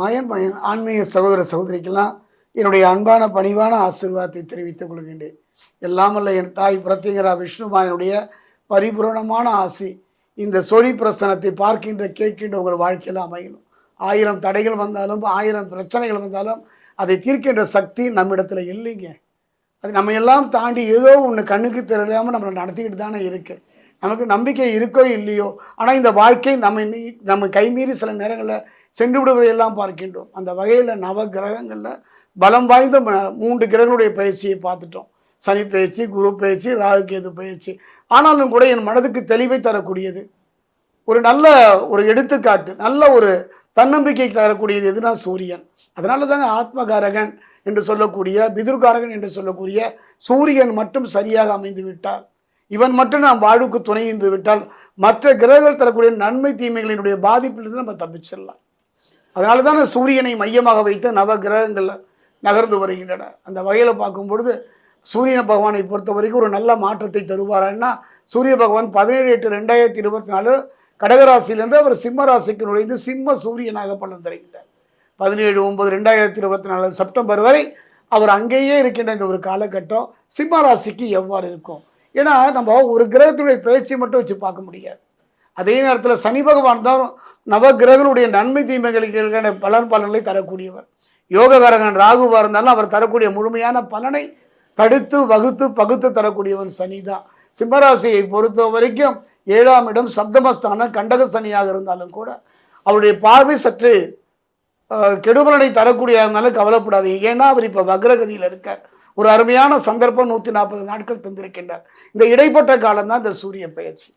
மாயன் மயன் ஆன்மீக சகோதர சகோதரிக்கெல்லாம் என்னுடைய அன்பான பணிவான ஆசீர்வாதத்தை தெரிவித்துக் கொள்கின்றேன். எல்லாமல்ல என் தாய் பிரத்யங்கரா விஷ்ணு மாயனுடைய பரிபூரணமான ஆசி. இந்த சொலி பிரசனத்தை பார்க்கின்ற கேட்கின்ற உங்கள் வாழ்க்கையில் அமையணும். ஆயிரம் தடைகள் வந்தாலும் ஆயிரம் பிரச்சனைகள் வந்தாலும் அதை தீர்க்கின்ற சக்தி நம்மிடத்தில் இல்லைங்க. அது நம்ம எல்லாம் தாண்டி ஏதோ ஒன்று கண்ணுக்கு தெரியாமல் நம்மளை நடத்திக்கிட்டு தானே இருக்குது நமக்கு நம்பிக்கை இருக்கோ இல்லையோ ஆனால் இந்த வாழ்க்கை நம்ம நம்ம கைமீறி சில நேரங்களில் சென்று விடுவதையெல்லாம் பார்க்கின்றோம். அந்த வகையில் நவ கிரகங்களில் பலம் வாய்ந்த ம- மூன்று கிரகங்களுடைய பயிற்சியை பார்த்துட்டோம். சனி பயிற்சி குரு பயிற்சி ராகு கேது பயிற்சி. ஆனாலும் கூட என் மனதுக்கு தெளிவை தரக்கூடியது. ஒரு நல்ல ஒரு எடுத்துக்காட்டு நல்ல ஒரு தன்னம்பிக்கை தரக்கூடியது எதுனா சூரியன். அதனால தாங்க ஆத்மகாரகன் என்று சொல்லக்கூடிய பிதுர்காரகன் என்று சொல்லக்கூடிய சூரியன் மட்டும் சரியாக அமைந்து விட்டார் இவன் மட்டும் நாம் வாழ்வுக்கு துணை இருந்து விட்டால் மற்ற கிரகங்கள் தரக்கூடிய நன்மை தீமைகளினுடைய பாதிப்பிலிருந்து நம்ம தப்பிச்சிடலாம். அதனால தானே சூரியனை மையமாக வைத்து நவ கிரகங்கள் நகர்ந்து வருகின்றன. அந்த வகையில் பார்க்கும் பொழுது சூரிய பகவானை பொறுத்த வரைக்கும் ஒரு நல்ல மாற்றத்தை தருவாரான்னா சூரிய பகவான் பதினேழு எட்டு ரெண்டாயிரத்தி இருபத்தி நாலு கடகராசியிலேருந்து அவர் சிம்ம ராசிக்கு நுழைந்து சிம்ம சூரியனாக பலன் தருகின்றார். பதினேழு ஒன்பது ரெண்டாயிரத்தி இருபத்தி நாலு செப்டம்பர் வரை அவர் அங்கேயே இருக்கின்ற இந்த ஒரு காலகட்டம் சிம்ம ராசிக்கு எவ்வாறு இருக்கும்? ஏன்னா நம்ம ஒரு கிரகத்துடைய பேச்சை மட்டும் வச்சு பார்க்க முடியாது. அதே நேரத்தில் சனி பகவான் தான் நவகிரகனுடைய நன்மை தீமைகளுக்கான பலன் பலன்களை தரக்கூடியவர். யோககாரகன் ராகுவாக இருந்தாலும் அவர் தரக்கூடிய முழுமையான பலனை தடுத்து வகுத்து பகுத்து தரக்கூடியவன் சனி தான். சிம்மராசியை பொறுத்த வரைக்கும் ஏழாம் இடம் சப்தமஸ்தானம் கண்டக சனியாக இருந்தாலும் கூட அவருடைய பார்வை சற்று கெடுபலனை தரக்கூடிய இருந்தாலும் கவலைப்படாது ஏன்னா அவர் இப்போ வக்ரகதியில் இருக்கார். ஒரு அருமையான சந்தர்ப்பம் நூற்றி நாற்பது நாட்கள் தந்திருக்கின்றார். இந்த இடைப்பட்ட காலம்தான் இந்த சூரிய பயிற்சி.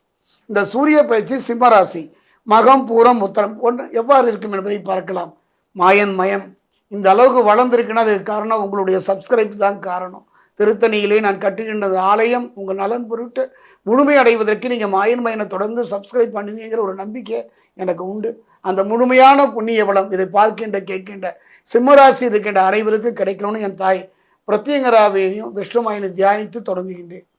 இந்த சூரிய பயிற்சி சிம்மராசி மகம் பூரம் உத்தரம் ஒன்று எவ்வாறு இருக்கும் என்பதை பார்க்கலாம். மாயன் மயம். இந்த அளவுக்கு வளர்ந்துருக்குன்னா அதுக்கு காரணம் உங்களுடைய சப்ஸ்கிரைப் தான் காரணம். திருத்தணியிலே நான் கட்டுகின்றது ஆலயம் உங்கள் நலன் பொருட்டு முழுமை அடைவதற்கு நீங்கள் மாயன் மயனை தொடர்ந்து சப்ஸ்கிரைப் பண்ணுவீங்கிற ஒரு நம்பிக்கை எனக்கு உண்டு. அந்த முழுமையான புண்ணிய வளம் இதை பார்க்கின்ற கேட்கின்ற சிம்மராசி இருக்கின்ற அனைவருக்கும் கிடைக்கணும்னு என் தாய் പ്രത്യേകരാവേയും വിഷ്ണുമായി ധ്യാനിച്ച് തുടങ്ങുകയുണ്ട്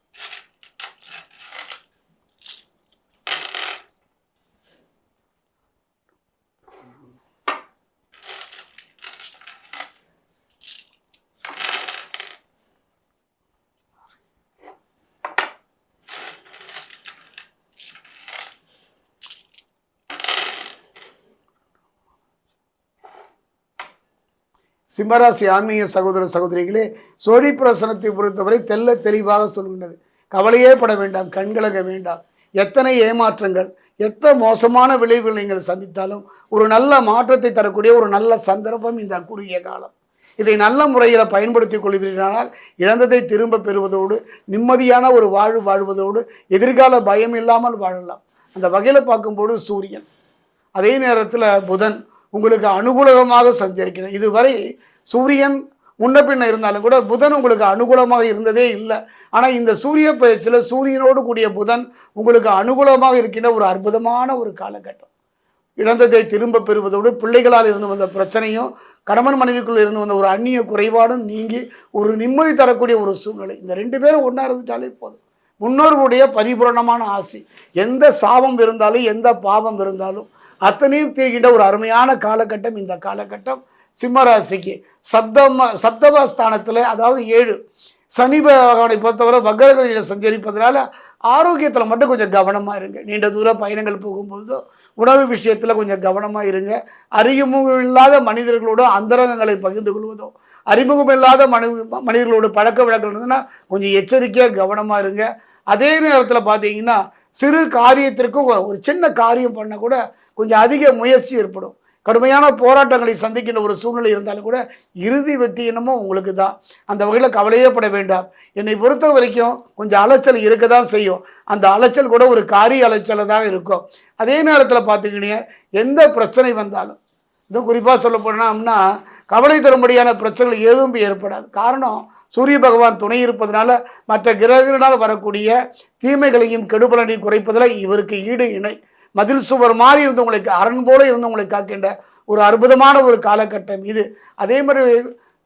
சிம்மராசி ஆன்மீக சகோதர சகோதரிகளே சோழி பிரசனத்தை பொறுத்தவரை தெல்ல தெளிவாக சொல்கின்றது. கவலையே பட வேண்டாம் கண்கலக வேண்டாம். எத்தனை ஏமாற்றங்கள் எத்தனை மோசமான விளைவுகள் நீங்கள் சந்தித்தாலும் ஒரு நல்ல மாற்றத்தை தரக்கூடிய ஒரு நல்ல சந்தர்ப்பம் இந்த குறுகிய காலம். இதை நல்ல முறையில் பயன்படுத்திக் கொள்கிறீர்களானால் இழந்ததை திரும்ப பெறுவதோடு நிம்மதியான ஒரு வாழ்வு வாழ்வதோடு எதிர்கால பயம் இல்லாமல் வாழலாம். அந்த வகையில் பார்க்கும்போது சூரியன் அதே நேரத்தில் புதன் உங்களுக்கு அனுகூலமாக சஞ்சரிக்கணும். இதுவரை சூரியன் முன்ன பின்ன இருந்தாலும் கூட புதன் உங்களுக்கு அனுகூலமாக இருந்ததே இல்லை. ஆனால் இந்த சூரிய பயிற்சியில் சூரியனோடு கூடிய புதன் உங்களுக்கு அனுகூலமாக இருக்கின்ற ஒரு அற்புதமான ஒரு காலகட்டம். இழந்ததை திரும்ப பெறுவதோடு பிள்ளைகளால் இருந்து வந்த பிரச்சனையும் கணவன் மனைவிக்குள் இருந்து வந்த ஒரு அந்நிய குறைபாடும் நீங்கி ஒரு நிம்மதி தரக்கூடிய ஒரு சூழ்நிலை. இந்த ரெண்டு பேரும் ஒன்றா இருந்துட்டாலே போதும். முன்னோர்களுடைய பரிபூரணமான ஆசை. எந்த சாபம் இருந்தாலும் எந்த பாவம் இருந்தாலும் அத்தனையும் தீர்கின்ற ஒரு அருமையான காலகட்டம் இந்த காலகட்டம் சிம்மராசிக்கு. சப்தம சப்தமஸ்தானத்தில் அதாவது ஏழு. சனி பகவானை பொறுத்தவரை வக்கரகதியில் சஞ்சரிப்பதனால ஆரோக்கியத்தில் மட்டும் கொஞ்சம் கவனமாக இருங்க. நீண்ட தூர பயணங்கள் போகும்போதோ உணவு விஷயத்தில் கொஞ்சம் கவனமாக இருங்க. அறிமுகம் இல்லாத மனிதர்களோட அந்தரங்கங்களை பகிர்ந்து கொள்வதோ அறிமுகம் இல்லாத மனி மனிதர்களோட பழக்க வழக்கம் இருந்ததுன்னா கொஞ்சம் எச்சரிக்கையாக கவனமாக இருங்க. அதே நேரத்தில் பார்த்தீங்கன்னா சிறு காரியத்திற்கும் ஒரு- சின்ன காரியம் பண்ண கூட கொஞ்சம் அதிக முயற்சி ஏற்படும். கடுமையான போராட்டங்களை சந்திக்கின்ற ஒரு சூழ்நிலை இருந்தாலும் கூட இறுதி வெட்டி என்னமோ உங்களுக்கு தான். அந்த வகையில் கவலையே பட வேண்டாம். என்னை பொறுத்த வரைக்கும் கொஞ்சம் அலைச்சல் இருக்க தான் செய்யும். அந்த அலைச்சல் கூட ஒரு காரிய அலைச்சலை தான் இருக்கும். அதே நேரத்தில் பார்த்துக்கிட்டீங்க எந்த பிரச்சனை வந்தாலும் இதுவும் குறிப்பாக சொல்ல போனோம்னா கவலை தரும்படியான பிரச்சனைகள் எதுவும் ஏற்படாது. காரணம் சூரிய பகவான் துணை இருப்பதனால மற்ற கிரகங்களால் வரக்கூடிய தீமைகளையும் கெடுபலனையும் குறைப்பதில் இவருக்கு ஈடு இணை. மதில் சுவர் மாதிரி இருந்தவங்களுக்கு அரண் போல இருந்தவங்களை காக்கின்ற ஒரு அற்புதமான ஒரு காலகட்டம் இது. அதே மாதிரி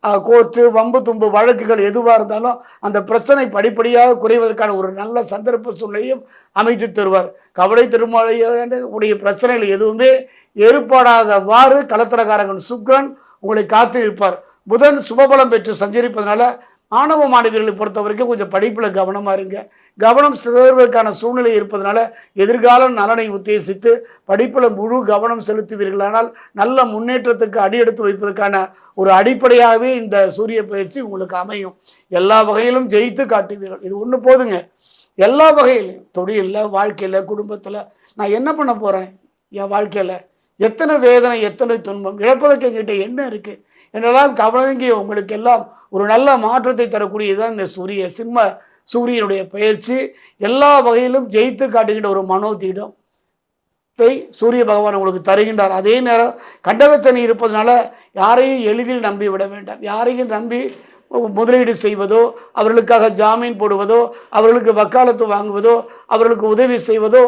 கோர்ட்டு வம்பு தும்பு வழக்குகள் எதுவாக இருந்தாலும் அந்த பிரச்சனை படிப்படியாக குறைவதற்கான ஒரு நல்ல சந்தர்ப்ப சூழ்நிலையும் அமைத்து தருவார். கவலை திருமலையான உடைய பிரச்சனைகள் எதுவுமே ஏற்பாடாதவாறு கலத்திரகாரகன் சுக்ரன் உங்களை காத்து இருப்பார் புதன் சுபபலம் பெற்று சஞ்சரிப்பதனால ஆணவ மாணவிகளை பொறுத்த வரைக்கும் கொஞ்சம் படிப்பில் கவனமாக இருங்க. கவனம் சிதறுவதற்கான சூழ்நிலை இருப்பதனால எதிர்கால நலனை உத்தேசித்து படிப்பில் முழு கவனம் செலுத்துவீர்களானால் நல்ல முன்னேற்றத்துக்கு அடி எடுத்து வைப்பதற்கான ஒரு அடிப்படையாகவே இந்த சூரிய பயிற்சி உங்களுக்கு அமையும். எல்லா வகையிலும் ஜெயித்து காட்டுவீர்கள். இது ஒன்று போதுங்க. எல்லா வகையிலையும் தொழிலில் வாழ்க்கையில் குடும்பத்தில் நான் என்ன பண்ண போகிறேன் என் வாழ்க்கையில் எத்தனை வேதனை எத்தனை துன்பம் இழப்பதற்கு என்கிட்ட என்ன இருக்குது என்றெல்லாம் கவனங்கி உங்களுக்கு எல்லாம் ஒரு நல்ல மாற்றத்தை தரக்கூடியதுதான் இந்த சூரிய சிம்ம சூரியனுடைய பயிற்சி. எல்லா வகையிலும் ஜெயித்து காட்டுகின்ற ஒரு மனோதீடம் தை சூரிய பகவான் உங்களுக்கு தருகின்றார். அதே நேரம் கண்டகச்சனி இருப்பதனால யாரையும் எளிதில் நம்பி விட வேண்டாம். யாரையும் நம்பி முதலீடு செய்வதோ அவர்களுக்காக ஜாமீன் போடுவதோ அவர்களுக்கு வக்காலத்து வாங்குவதோ அவர்களுக்கு உதவி செய்வதோ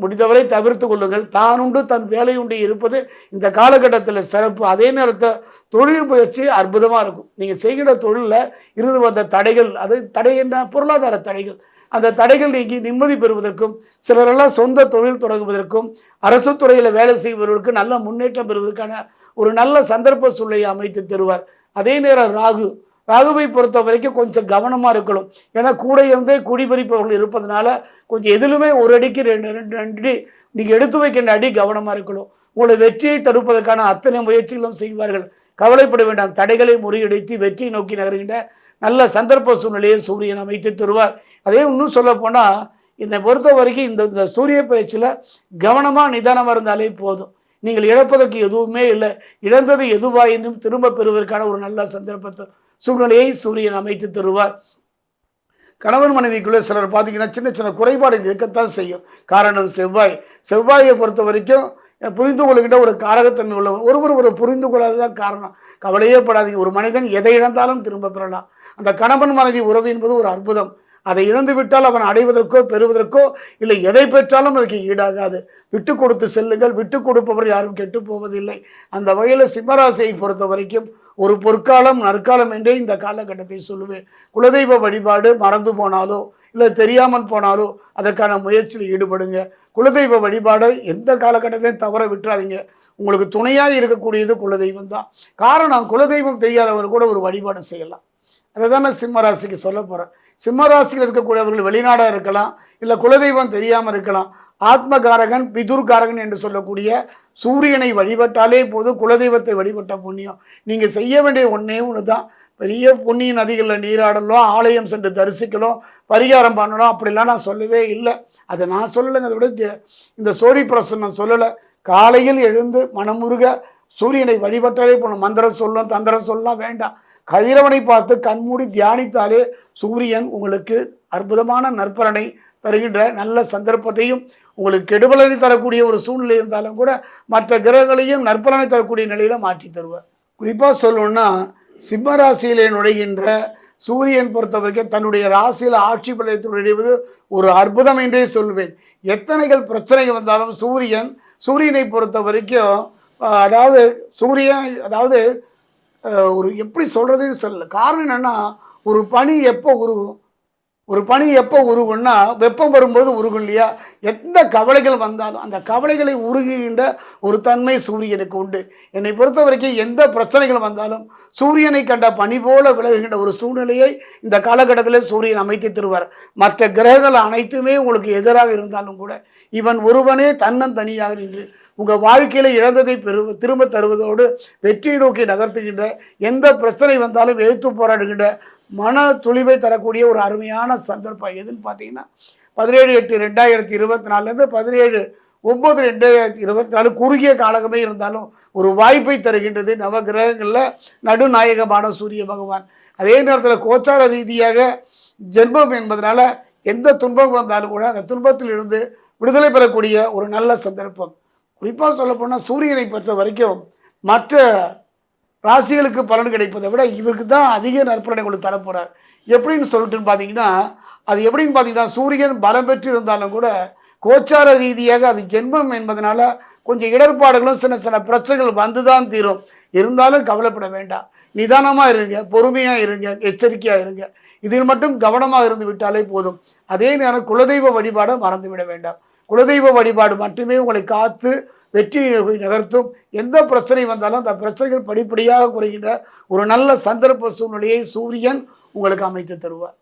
முடிந்தவரை தவிர்த்து கொள்ளுங்கள். தானுண்டு தன் வேலை உண்டு இருப்பது இந்த காலகட்டத்தில் சிறப்பு. அதே நேரத்தை தொழில் முயற்சி அற்புதமாக இருக்கும். நீங்கள் செய்கிற தொழிலில் இருந்து வந்த தடைகள் அது தடை என்ன? பொருளாதார தடைகள். அந்த தடைகள் நீங்கி நிம்மதி பெறுவதற்கும் சிலரெல்லாம் சொந்த தொழில் தொடங்குவதற்கும் அரசு துறையில் வேலை செய்பவர்களுக்கு நல்ல முன்னேற்றம் பெறுவதற்கான ஒரு நல்ல சந்தர்ப்ப சூழ்நிலையை அமைத்து தருவார். அதே நேரம் ராகு ராகுவை பொறுத்த வரைக்கும் கொஞ்சம் கவனமாக இருக்கணும். ஏன்னா கூட இருந்தே குடிபறிப்பவர்கள் இருப்பதனால கொஞ்சம் எதிலுமே ஒரு அடிக்கு ரெண்டு ரெண்டு ரெண்டு அடி நீங்கள் எடுத்து வைக்கின்ற அடி கவனமாக இருக்கணும். உங்களை வெற்றியை தடுப்பதற்கான அத்தனை முயற்சிகளும் செய்வார்கள். கவலைப்பட வேண்டாம். தடைகளை முறியடித்து வெற்றியை நோக்கி நகர்கின்ற நல்ல சந்தர்ப்ப சூழ்நிலையை சூரியன் அமைத்து தருவார். அதே இன்னும் சொல்ல போனால் இந்த பொறுத்த வரைக்கும் இந்த இந்த சூரிய பயிற்சியில் கவனமாக நிதானமாக இருந்தாலே போதும். நீங்கள் இழப்பதற்கு எதுவுமே இல்லை. இழந்தது எதுவாயினும் திரும்ப பெறுவதற்கான ஒரு நல்ல சந்தர்ப்பத்தை சூழ்நிலையை சூரியன் அமைத்து தருவார். கணவன் மனைவிக்குள்ளே சிலர் பார்த்தீங்கன்னா சின்ன சின்ன குறைபாடுகள் இருக்கத்தான் செய்யும். காரணம் செவ்வாய். செவ்வாயை பொறுத்த வரைக்கும் புரிந்து கொள்கின்ற ஒரு காரகத்தன்மை உள்ளவர் ஒருவர் ஒரு புரிந்து கொள்ளாததான் காரணம். கவலையே படாதீங்க. ஒரு மனிதன் எதை இழந்தாலும் திரும்ப பெறலாம். அந்த கணவன் மனைவி உறவு என்பது ஒரு அற்புதம். அதை இழந்து விட்டால் அவன் அடைவதற்கோ பெறுவதற்கோ இல்லை எதை பெற்றாலும் அதுக்கு ஈடாகாது. விட்டு கொடுத்து செல்லுங்கள். விட்டு கொடுப்பவர் யாரும் கெட்டு போவதில்லை. அந்த வகையில் சிம்மராசியை பொறுத்த வரைக்கும் ஒரு பொற்காலம் நற்காலம் என்றே இந்த காலகட்டத்தை சொல்லுவேன் குலதெய்வ வழிபாடு மறந்து போனாலோ இல்லை தெரியாமல் போனாலோ அதற்கான முயற்சியில் ஈடுபடுங்க. குலதெய்வ வழிபாடை எந்த காலகட்டத்தையும் தவற விட்டுறாதீங்க. உங்களுக்கு துணையாக இருக்கக்கூடியது குலதெய்வம் தான். காரணம் குலதெய்வம் தெரியாதவர் கூட ஒரு வழிபாடு செய்யலாம். அதை தான் நான் சிம்ம சொல்ல போகிறேன் சிம்மராசியில் இருக்கக்கூடியவர்கள் வெளிநாடாக இருக்கலாம் இல்லை குலதெய்வம் தெரியாமல் இருக்கலாம். ஆத்மகாரகன் பிதுர்காரகன் என்று சொல்லக்கூடிய சூரியனை வழிபட்டாலே போதும் குலதெய்வத்தை வழிபட்ட புண்ணியம். நீங்கள் செய்ய வேண்டிய ஒன்றே ஒன்று தான் பெரிய புண்ணிய நதிகளில் நீராடலும் ஆலயம் சென்று தரிசிக்கலாம் பரிகாரம் பண்ணணும் அப்படிலாம் நான் சொல்லவே இல்லை. அதை நான் சொல்லலைங்க அதை விட இந்த- இந்த சோழி பிரசன்னம் சொல்லலை. காலையில் எழுந்து மனமுருக சூரியனை வழிபட்டாலே போகணும் மந்திரம் சொல்லும் தந்திரம் சொல்லலாம் வேண்டாம். கதிரவனை பார்த்து கண்மூடி தியானித்தாலே சூரியன் உங்களுக்கு அற்புதமான நற்பலனை தருகின்ற நல்ல சந்தர்ப்பத்தையும் உங்களுக்கு கெடுபலனை தரக்கூடிய ஒரு சூழ்நிலை இருந்தாலும் கூட மற்ற கிரகங்களையும் நற்பலனை தரக்கூடிய நிலையில் மாற்றி தருவார். குறிப்பாக சொல்லணும்னா சிம்ம ராசியிலே நுழைகின்ற சூரியன் பொறுத்த வரைக்கும் தன்னுடைய ராசியில் ஆட்சி பலத்தை நுழைவது ஒரு அற்புதம் என்றே சொல்வேன். எத்தனைகள் பிரச்சனைகள் வந்தாலும் சூரியன் சூரியனை பொறுத்த வரைக்கும் அதாவது சூரியன் அதாவது ஒரு எப்படி சொல்கிறதுன்னு சொல்லல. காரணம் என்னென்னா ஒரு பனி எப்போ உருகும் ஒரு பனி எப்போ உருகும்னா வெப்பம் வரும்போது உருகும் இல்லையா? எந்த கவலைகள் வந்தாலும் அந்த கவலைகளை உருகுகின்ற ஒரு தன்மை சூரியனுக்கு உண்டு. என்னை பொறுத்த வரைக்கும் எந்த பிரச்சனைகள் வந்தாலும் சூரியனை கண்ட பனி போல விலகுகின்ற ஒரு சூழ்நிலையை இந்த காலகட்டத்தில் சூரியன் அமைத்து தருவார். மற்ற கிரகங்கள் அனைத்துமே உங்களுக்கு எதிராக இருந்தாலும் கூட இவன் ஒருவனே தன்னந்தனியாக நின்று உங்கள் வாழ்க்கையில் இழந்ததை பெரு திரும்ப தருவதோடு வெற்றியை நோக்கி நகர்த்துகின்ற எந்த பிரச்சனை வந்தாலும் எதிர்த்து போராடுகின்ற மன துளிவை தரக்கூடிய ஒரு அருமையான சந்தர்ப்பம் எதுன்னு பார்த்தீங்கன்னா பதினேழு எட்டு ரெண்டாயிரத்தி இருபத்தி நாலுலேருந்து பதினேழு ஒம்பது ரெண்டாயிரத்தி இருபத்தி நாலு குறுகிய காலகமே இருந்தாலும் ஒரு வாய்ப்பை தருகின்றது நவ கிரகங்களில் நடுநாயகமான சூரிய பகவான். அதே நேரத்தில் கோச்சார ரீதியாக ஜென்மம் என்பதனால் எந்த துன்பம் வந்தாலும் கூட அந்த துன்பத்தில் இருந்து விடுதலை பெறக்கூடிய ஒரு நல்ல சந்தர்ப்பம். குறிப்பாக சொல்லப்போனால் சூரியனை பொறுத்த வரைக்கும் மற்ற ராசிகளுக்கு பலன் கிடைப்பதை விட இவருக்கு தான் அதிக நற்பலனை கொண்டு தரப்போகிறார் எப்படின்னு சொல்லிட்டுன்னு பார்த்தீங்கன்னா அது எப்படின்னு பார்த்தீங்கன்னா சூரியன் பலம் பெற்று இருந்தாலும் கூட கோச்சார ரீதியாக அது ஜென்மம் என்பதனால கொஞ்சம் இடர்பாடுகளும் சின்ன சின்ன பிரச்சனைகள் வந்து தான் தீரும். இருந்தாலும் கவலைப்பட வேண்டாம். நிதானமாக இருங்க பொறுமையாக இருங்க எச்சரிக்கையாக இருங்க. இதில் மட்டும் கவனமாக இருந்து விட்டாலே போதும். அதே நேரம் குலதெய்வ வழிபாடை மறந்து விட வேண்டாம். குலதெய்வ வழிபாடு மட்டுமே உங்களை காத்து வெற்றியை நகர்த்தும். எந்த பிரச்சனை வந்தாலும் அந்த பிரச்சனைகள் படிப்படியாக குறைகின்ற ஒரு நல்ல சந்தர்ப்ப சூழ்நிலையை சூரியன் உங்களுக்கு அமைத்து தருவார்.